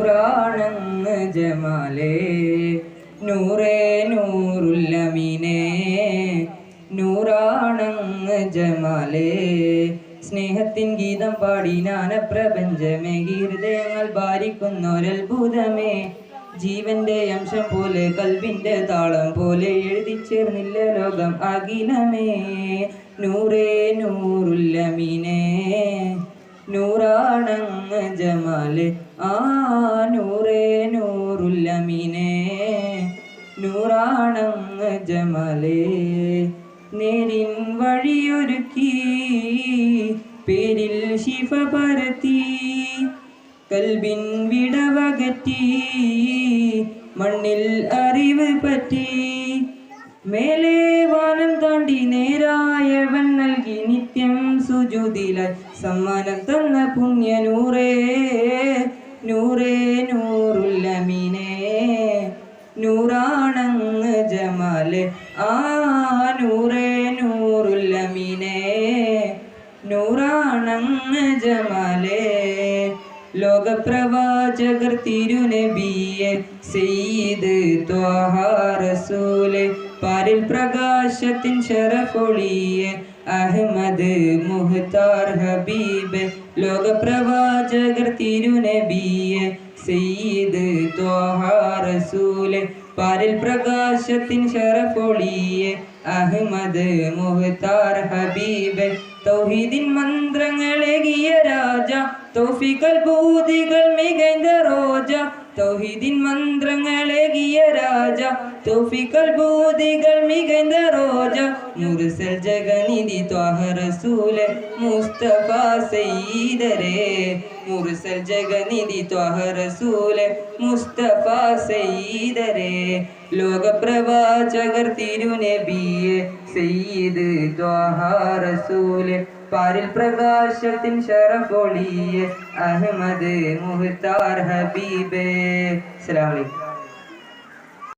നൂറാണങ്ങ് ജമാലേ. നൂറേ നൂറുല്ലമീനേ. നൂറാണെന്ന് ജമാലേ. സ്നേഹത്തിൻ ഗീതം പാടി ജ്ഞാനപ്രപഞ്ചമേ. ഹൃദയങ്ങൾ ഭാരിക്കുന്നൊരത്ഭുതമേ. ജീവന്റെ അംശം പോലെ കൽവിന്റെ താളം പോലെ എഴുതി ചേർന്നില്ല ലോകം അഖിലമേ. നൂറേ നൂറുല്ലമീനേ. നൂറാണങ്ങ് ജമാൽ ആ നൂറേ നൂറുല്ലമീനേ. നൂറാണങ്ങ് ജമാലേ നേരിൻ വഴിയൊരുക്കി പേരിൽ ശിഫ പരത്തി. കൽബിൻ വിടവകറ്റി മണ്ണിൽ അറിവ് പറ്റി. മേലെ വാനം താണ്ടി നേരായവൻ നൽകി നിത്യം സുജുതിലായി സമ്മാനം തന്ന പുണ്യ നൂറേ നൂറേ നൂറുല്ലമീനേ നൂറാണങ്ങ് ജമാൽ ആ നൂറേ നൂറുല്ലമിനെ നൂറാണങ്ങ് ജമാലെ ലോകപ്രവാചകർ തിരുനബിയെ സെയ്ത് ത്വഹാ റസൂലെ. പാരിൽ പ്രകാശത്തിൻ ശരഫൊളിയെ അഹമ്മദ് മുഹ്താർ ഹബീബ് ലോകപ്രവാചകർ തിരുനബിയെ സയ്യിദ് ത്വഹാ റസൂൽ. പാരിൽ പ്രകാശത്തിൻ ശരഫൊളിയെ അഹമ്മദ് മുഹ്താർ ഹബീബ്. തൗഹീദിൻ മന്ത്രങ്ങളെ ഗിയ രാജ തൗഫിക്കൽ ഭൂതികൾ മികഞ്ഞ റോജ. തൗഹീദിൻ മന്ത്രങ്ങളെകിയ രാജ തൗഫിക്കൽ മികൈந்த റോജ. മുർസൽ ജഗനിധി ത്വാഹ റസൂലെ മുസ്തഫ സയ്യിദരേ. മുർസൽ ജഗനിധി ത്വാഹ റസൂലെ മുസ്തഫ സയ്യിദരേ. ലോകപ്രവാചകർ തിരുനബിയെ സയ്യിദ് ത്വാഹ റസൂലെ. പാരിൽ പ്രകാശത്തിൻ ശരഫൊളിയെ അഹമ്മദ് മുഹ്താർ ഹബീബേ. അസ്സലാമു അലൈക്കും.